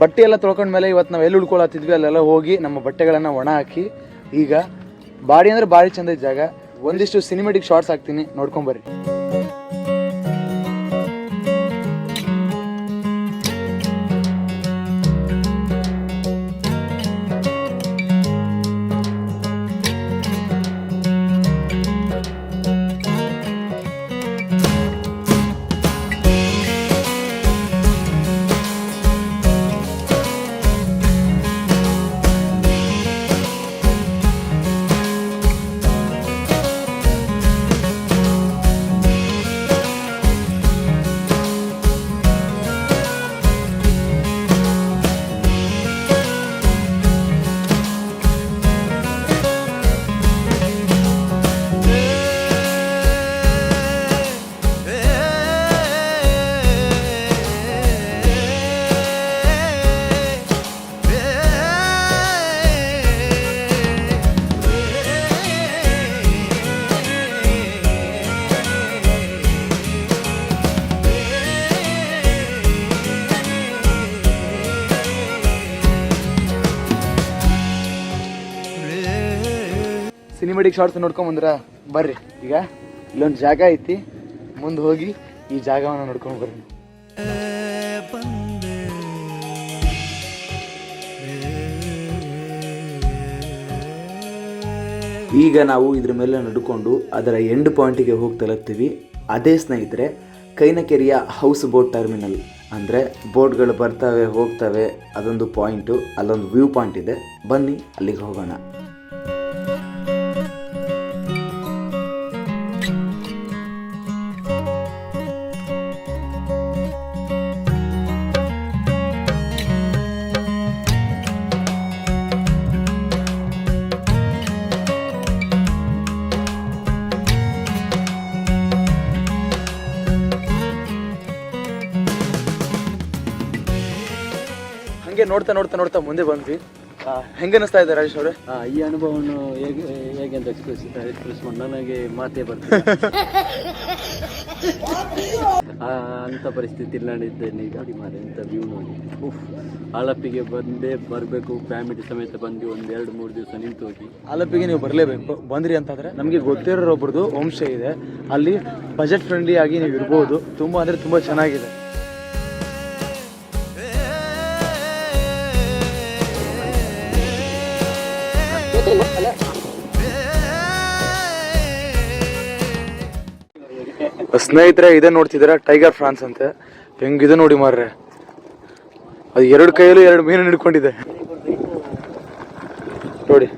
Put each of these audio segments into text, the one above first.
ಬಟ್ಟೆ ಎಲ್ಲ ತೊಳ್ಕೊಂಡ್ಮೇಲೆ ಇವತ್ತು ನಾವು ಎಲ್ಲಿ ಉಳ್ಕೊಳತ್ತಿದ್ವಿ, ಅಲ್ಲೆಲ್ಲ ಹೋಗಿ ನಮ್ಮ ಬಟ್ಟೆಗಳನ್ನು ಒಣ ಹಾಕಿ, ಈಗ ಬಾಡಿ ಅಂದ್ರೆ ಭಾರಿ ಚಂದ ಜಾಗ. ಒಂದಿಷ್ಟು ಸಿನಿಮೆಟಿಕ್ ಶಾರ್ಟ್ಸ್ ಹಾಕ್ತೀನಿ ನೋಡ್ಕೊಂಬರ್ರಿ ಸಿನಿಮೆಟಿಕ್ ಶಾರ್ಟ್ಸ್ ನೋಡ್ಕೊಂಡ್ ಬಂದ್ರ? ಬರ್ರಿ. ಈಗ ಇಲ್ಲೊಂದು ಜಾಗ ಐತಿ. ಮುಂದೆ ಹೋಗಿ ಈ ಜಾಗವನ್ನು ನೋಡ್ಕೊಂಡು ಬರ್ರಿ ಈಗ ನಾವು ಇದ್ರ ಮೇಲೆ ನಡ್ಕೊಂಡು ಅದರ ಎಂಡ್ ಪಾಯಿಂಟಿಗೆ ಹೋಗಿ ತಲುಪ್ತೀವಿ. ಅದೇ ಸ್ನೇಹಿತರೆ, ಕೈನಕೆರೆಯ ಹೌಸ್ ಬೋಟ್ ಟರ್ಮಿನಲ್ ಅಂದರೆ ಬೋಟ್ಗಳು ಬರ್ತವೆ, ಹೋಗ್ತವೆ, ಅದೊಂದು ಪಾಯಿಂಟು ಅಲ್ಲೊಂದು ವ್ಯೂ ಪಾಯಿಂಟ್ ಇದೆ. ಬನ್ನಿ, ಅಲ್ಲಿಗೆ ಹೋಗೋಣ. ನೋಡ್ತಾ ನೋಡ್ತಾ ನೋಡ್ತಾ ಮುಂದೆ ಬಂದ್ವಿ. ಹೆಂಗ ಅನಿಸ್ತಾ ಇದೆ ರಾಜೇಶ್ ಅವರೇ? ಈ ಅನುಭವವನ್ನು ಹೇಗೆ ಹೇಗೆ ಅಂತ ಎಕ್ಸ್ಪ್ರೆಸ್ ಎಕ್ಸ್ಪ್ರೆಸ್ ಮಾಡಿ ನನಗೆ ಮಾತೇ ಬರ್ತದೆ ಅಂತ ಪರಿಸ್ಥಿತಿ ನಾನಿದ್ದೇನೆ ನೋಡಿ ಮಾರೆ ಎಂತ ವ್ಯೂ ನೋಡಿ. ಉಫ್ ಆಳಪ್ಪಿಗೆ ಬಂದೇ ಬರಬೇಕು. ಫ್ಯಾಮಿಲಿ ಸಮೇತ ಬಂದು ಒಂದು ಎರಡು ಮೂರು ದಿವಸ ನಿಂತು ಹೋಗಿ. ಆಲಪಿಗೆ ನೀವು ಬರಲೇಬೇಕು. ಬಂದ್ರಿ ಅಂತಂದ್ರೆ ನಮಗೆ ಗೊತ್ತಿರೋ ಒಬ್ಬರದು ಹೋಮ್ ಸ್ಟೇ ಇದೆ. ಅಲ್ಲಿ ಬಜೆಟ್ ಫ್ರೆಂಡ್ಲಿ ಆಗಿ ನೀವು ಇರ್ಬೋದು. ತುಂಬಾ ಅಂದ್ರೆ ತುಂಬಾ ಚೆನ್ನಾಗಿದೆ. ಸ್ನೇಹಿತರೆ, ಇದೇ ನೋಡ್ತಿದ್ದೀರಾ? ಟೈಗರ್ ಫ್ರಾನ್ಸ್ ಅಂತ. ಹೆಂಗಿದೆ ನೋಡಿ ಮಾರ್ರೆ. ಅದು ಎರಡು ಕೈಯಲ್ಲೂ ಎರಡು ಮೀನು ಹಿಡ್ಕೊಂಡಿದೆ. ನೋಡಿ.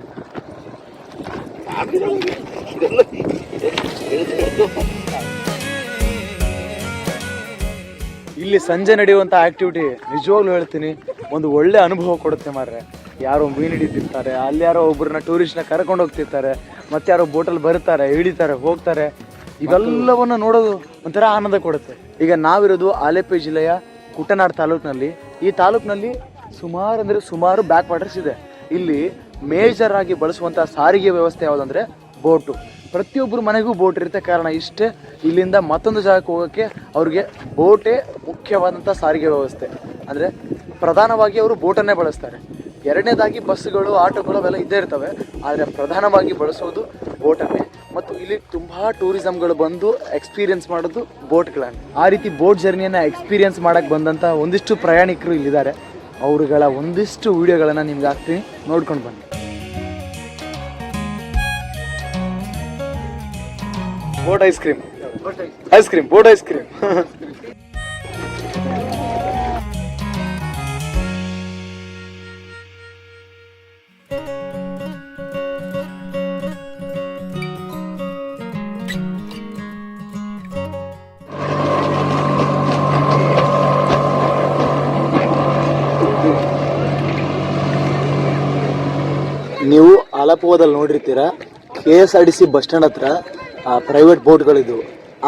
ಇಲ್ಲಿ ಸಂಜೆ ನಡೆಯುವಂತ ಆಕ್ಟಿವಿಟಿ ನಿಜವಾಗ್ಲೂ ಹೇಳ್ತೀನಿ, ಒಂದು ಒಳ್ಳೆ ಅನುಭವ ಕೊಡುತ್ತೆ ಮಾರ್ರೆ. ಯಾರೋ ಮೀನು ಹಿಡಿತಿರ್ತಾರೆ, ಅಲ್ಲಿ ಯಾರೋ ಒಬ್ಬರನ್ನ ಟೂರಿಸ್ಟ್ನ ಕರ್ಕೊಂಡು ಹೋಗ್ತಿರ್ತಾರೆ ಮತ್ತೆ ಯಾರೋ ಬೋಟಲ್ಲಿ ಬರ್ತಾರೆ ಇಳಿತಾರೆ ಹೋಗ್ತಾರೆ. ಇವೆಲ್ಲವನ್ನ ನೋಡೋದು ಒಂಥರ ಆನಂದ ಕೊಡುತ್ತೆ. ಈಗ ನಾವಿರೋದು ಆಲೆಪ್ಪೆ ಜಿಲ್ಲೆಯ ಕುಟ್ಟನಾಡ್ ತಾಲೂಕಿನಲ್ಲಿ. ಈ ತಾಲೂಕಿನಲ್ಲಿ ಸುಮಾರು ಅಂದರೆ ಸುಮಾರು ಬ್ಯಾಕ್ ವಾಟರ್ಸ್ ಇದೆ. ಇಲ್ಲಿ ಮೇಜರ್ ಆಗಿ ಬಳಸುವಂಥ ಸಾರಿಗೆ ವ್ಯವಸ್ಥೆ ಯಾವುದಂದ್ರೆ ಬೋಟು. ಪ್ರತಿಯೊಬ್ಬರು ಮನೆಗೂ ಬೋಟ್ ಇರುತ್ತೆ. ಕಾರಣ ಇಷ್ಟೇ, ಇಲ್ಲಿಂದ ಮತ್ತೊಂದು ಜಾಗಕ್ಕೆ ಹೋಗೋಕ್ಕೆ ಅವ್ರಿಗೆ ಬೋಟೇ ಮುಖ್ಯವಾದಂಥ ಸಾರಿಗೆ ವ್ಯವಸ್ಥೆ. ಅಂದರೆ ಪ್ರಧಾನವಾಗಿ ಅವರು ಬೋಟನ್ನೇ ಬಳಸ್ತಾರೆ. ಎರಡನೇದಾಗಿ ಬಸ್ಸುಗಳು, ಆಟೋಗಳು ಅವೆಲ್ಲ ಇದ್ದೇ ಇರ್ತವೆ. ಆದರೆ ಪ್ರಧಾನವಾಗಿ ಬಳಸೋದು ಬೋಟನ್ನೇ. ಮತ್ತು ಇಲ್ಲಿ ತುಂಬ ಟೂರಿಸಮ್ಗಳು ಬಂದು ಎಕ್ಸ್ಪೀರಿಯನ್ಸ್ ಮಾಡೋದು ಬೋಟ್ಗಳನ್ನು ಆ ರೀತಿ ಬೋಟ್ ಜರ್ನಿಯನ್ನು ಎಕ್ಸ್ಪೀರಿಯನ್ಸ್ ಮಾಡೋಕ್ಕೆ ಬಂದಂಥ ಒಂದಿಷ್ಟು ಪ್ರಯಾಣಿಕರು ಇಲ್ಲಿದ್ದಾರೆ. ಅವರುಗಳ ಒಂದಿಷ್ಟು ವಿಡಿಯೋಗಳನ್ನು ನಿಮ್ಗೆ ಹಾಕ್ತೀನಿ. ನೋಡ್ಕೊಂಡು ಬನ್ನಿ. Boat ice cream. Ice cream boat ice cream. ನೀವು ಆಲಪುವದಲ್ಲಿ ನೋಡಿರ್ತೀರ K S R T C bus stand ಹತ್ರ ಪ್ರೈವೇಟ್ ಬೋಟ್ಗಳಿದ್ವು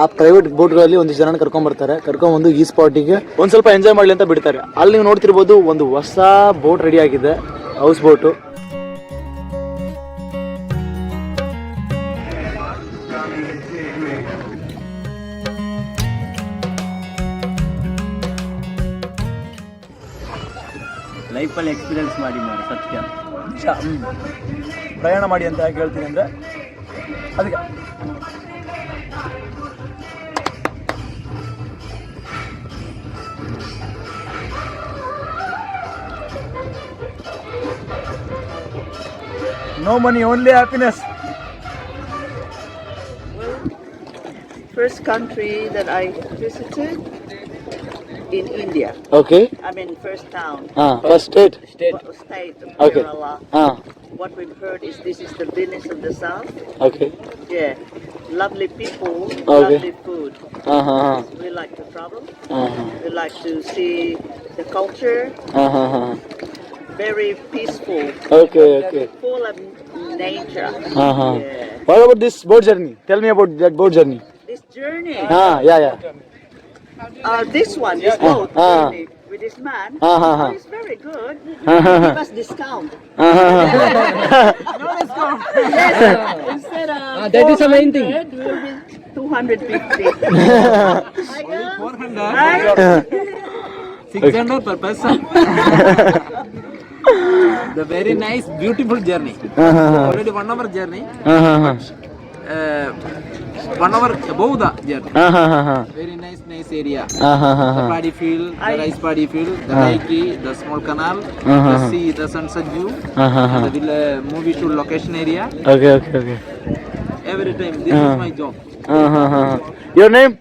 ಆ ಪ್ರೈವೇಟ್ ಬೋಟ್ಗಳಲ್ಲಿ ಒಂದು ಜನ ಕರ್ಕೊಂಡ್ ಬರ್ತಾರೆ. ಕರ್ಕೊಂಡ್ ಬಂದು ಈ ಸ್ಪಾಟಿಗೆ ಒಂದ್ ಸ್ವಲ್ಪ ಎಂಜಾಯ್ ಮಾಡ್ಲಿ ಅಂತ ಬಿಡ್ತಾರೆ. ಅಲ್ಲಿ ನೀವು ನೋಡ್ತಿರ್ಬೋದು ಒಂದು ಹೊಸ ಬೋಟ್ ರೆಡಿ ಆಗಿದೆ ಹೌಸ್ ಬೋಟು ಲೈಫಲ್ಲಿ ಎಕ್ಸ್ಪೀರಿಯನ್ಸ್ ಮಾಡಿ ಮಾಡಿ ಸತ್ಯ. ಪ್ರಯಾಣ ಮಾಡಿ ಅಂತ ಯಾಕೆ ಹೇಳ್ತೀನಿ ಅಂದರೆ ಅದಕ್ಕೆ no money only happiness First country that I visited in India. Okay I mean, first town, Ah, first state state state of Okay. Kerala. ಹಾಂ what we've heard is this is the Venice of the South. Okay. Yeah. Lovely people, okay. lovely food. Uh-huh. We like to travel. Uh-huh. We like to see the culture. Uh-huh. Very peaceful. Okay, okay. Full of nature. Uh-huh. Yeah. What about this boat journey? Tell me about that boat journey. This journey? Ah, yeah, yeah. Uh, this one, this boat uh, journey this man. Uh-huh. He's very good. He must Give us discount. No uh-huh. discount. yes. Instead of uh, that is amazing. Will be 250. I 400. 600 per person. the very nice, beautiful journey. Uh-huh. Already one hour journey. Uh-huh. Uh, one hour above the journey. Uh-huh. Very nice, nice area. Uh-huh. The paddy field, the rice paddy field, the uh -huh. Raiki, the small canal, uh -huh. the sea, the sunset view, uh-huh. and the villa, movie shoot location area. Okay, okay, okay. Every time, this uh -huh. is my job. Uh-huh. Your name?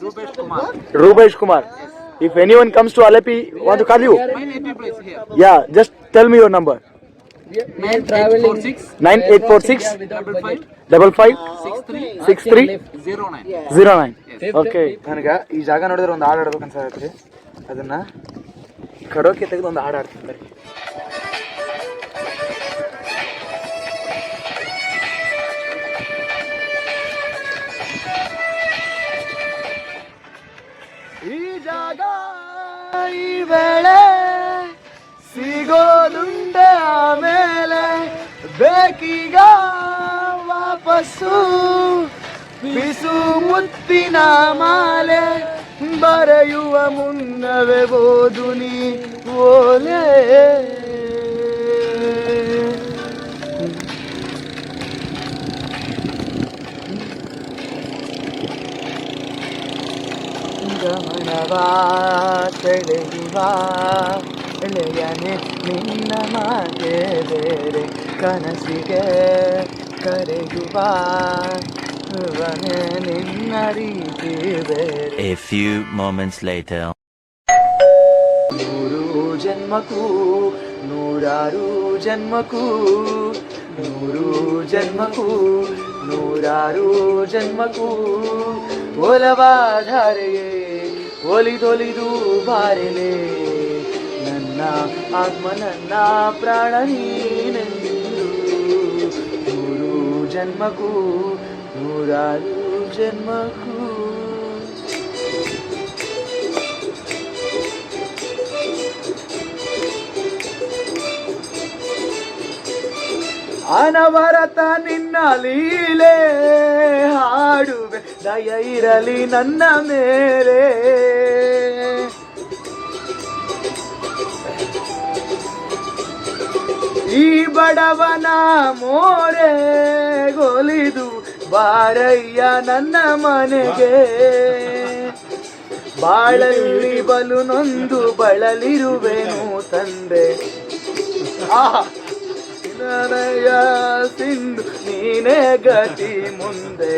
Rubesh Kumar. Rubesh Kumar. Yes. If anyone comes to Alepi, want to call you? My native place here. Yeah, just tell me your number. Nine eight four six double five. Double five six three. Six three zero nine okay ನನಗೆ ಈ ಜಾಗ ನೋಡಿದ್ರೆ ಒಂದು ಹಾಡು ಆಡ್ಬೇಕು ಹೇಳ್ತೀರಿ ಅದನ್ನ ಕಡೋಕೆ ತೆಗೆದು ಒಂದು ಹಾಡು ಆಡ್ತೀನಿ ಬರ್ರಿ. ಈ ಜಾಗ ಈ ವೇಳೆ ಸಿಗೋದುಂಡೆ ಆಮೇಲೆ ಬೇಕೀಗ ವಾಪಸ್ಸು. ಬಿಸು ಮುತ್ತಿನ ಮಾಲೆ ಬರೆಯುವ ಮುನ್ನವೇ ಓದು ನೀ, ಓಲೆ. ಗಮನವಾ ಎಳೆಯನೆ, ನಿನ್ನ ಮಾತೆ ಬೇರೆ. ಕನಸಿಗೆ ಕರೆಯುವ ನಿನ್ನ ರೀತಿ A few moments later. ನೂರು ಜನ್ಮಕ್ಕೂ ನೂರಾರು ಜನ್ಮಕ್ಕೂ ನೂರು ಜನ್ಮಕ್ಕೂ ನೂರಾರು ಜನ್ಮಕ್ಕೂ ಒಲವಾಧಾರೆಯೇ ಒಲಿದೊಲಿದು ಬಾರೆಲೆ ನನ್ನ ಆತ್ಮ ನನ್ನ ಪ್ರಾಣ ನೀನೆಂದು ನೂರು ಜನ್ಮಕ್ಕೂ ನೂರಾರು ಜನ್ಮಕ್ಕೂ ಅನವರತ ನಿನ್ನ ಲೀಲೆ ಹಾಡುವೆ ದಯ ಇರಲಿ ನನ್ನ ಮೇಲೆ ಈ ಬಡವನ ಮೋರೆ ಗೊಲಿದು ಬಾರಯ್ಯ ನನ್ನ ಮನೆಗೆ. ಬಾಳಲ್ಲಿ ಬಲು ನೊಂದು ಬಳಲಿರುವೆನು ತಂದೆ. ನನಯ ಸಿಂಧು ನೀನೇ ಗತಿ ಮುಂದೆ.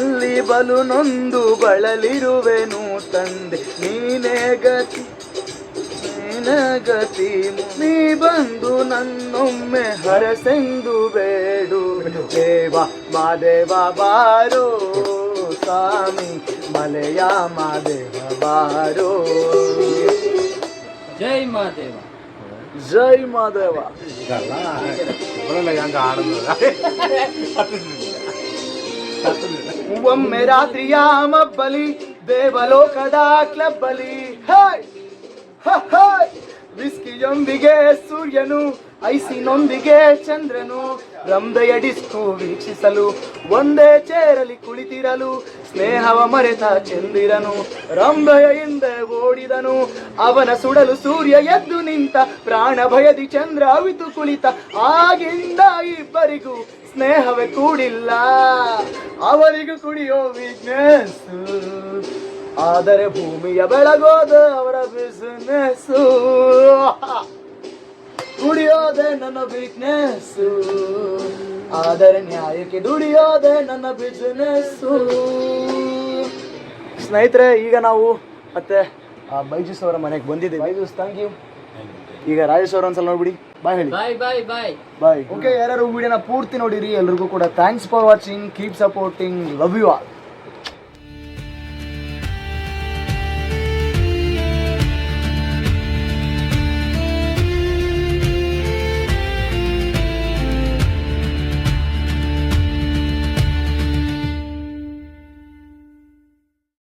ಇಲ್ಲಿ ಬಲು ನೊಂದು ಬಳಲಿರುವೆನು ತಂದೆ. ನೀನೇ ಗತಿ ನೀನೇ ಗತಿ ಮು- ನೀ ಬಂದು ನನ್ನೊಮ್ಮೆ ಹರಸೆಂದು ಬೇಡು ದೇವ ಮಾದೇವ ಬಾರೋ ಸ್ವಾಮಿ ಮಲೆಯ ಮಾದೇವ ಬಾರೋ ಜೈ ಮಾದೇವ ಜೈ ಮಾದೇವ ಒಮ್ಮೆ ರಾತ್ರಿಯ ಮಬ್ಬಲಿ ದೇವಲೋಕದ ಕ್ಲಬ್ಬಲಿ ಹಾಯ್ ಹ, ಹಾಯ್ ವಿಸ್ಕಿಯೊಂದಿಗೆ ಸೂರ್ಯನು, ಐಸಿನೊಂದಿಗೆ ಚಂದ್ರನು. ರಂಬೆಯ ಡಿಸ್ಕು ವೀಕ್ಷಿಸಲು, ಒಂದೇ ಚೇರಲಿ ಕುಳಿತಿರಲು, ಸ್ನೇಹವ ಮರೆತ ಚಂದಿರನು. ರಂಬೆಯ ಹಿಂದೆ ಓಡಿದನು, ಅವನ ಸುಡಲು ಸೂರ್ಯ ಎದ್ದು ನಿಂತ, ಪ್ರಾಣ ಭಯದಿ ಚಂದ್ರ ಅವಿತು ಕುಳಿತ. ಆಗಿಂದ ಇಬ್ಬರಿಗೂ ಸ್ನೇಹವೇ ಕೂಡಿಲ್ಲ. ಅವರಿಗೂ ಕುಡಿಯೋ ವೀಕ್ನೆಸ್ ಆದರೆ ಭೂಮಿಯ ಬೆಳಗೋದ ಅವರ ಬಿಸ್ನೆಸ್ ದುಡಿಯೋದೆ ನನ್ನ ಬಿಸ್ನೆಸ್ ಆದರೆ ನ್ಯಾಯಕ್ಕೆ ದುಡಿಯೋದೆ ನನ್ನ ಬಿಸ್ನೆಸ್ಸು ಸ್ನೇಹಿತರೆ ಈಗ ನಾವು ಮತ್ತೆ ಬೈಜೂಸ್ ಅವರ ಮನೆಗೆ ಬಂದಿದ್ದೀವಿ. ಬೈಜೂಸ್ ಥ್ಯಾಂಕ್ ಯು ಈಗ ರಾಜೇಶ್ ಅವ್ರ ಒಂದ್ಸಲ ನೋಡ್ಬಿಡಿ. ಬಾಯ್ ಹೇಳಿ. ಬಾಯ್ ಬಾಯ್ ಬಾಯ್. ಬಾಯ್. ಓಕೆ ಯಾರು ವಿಡಿಯೋನ ಪೂರ್ತಿ ನೋಡಿರಿ ಎಲ್ರಿಗೂ ಕೂಡ thanks for watching keep supporting love you all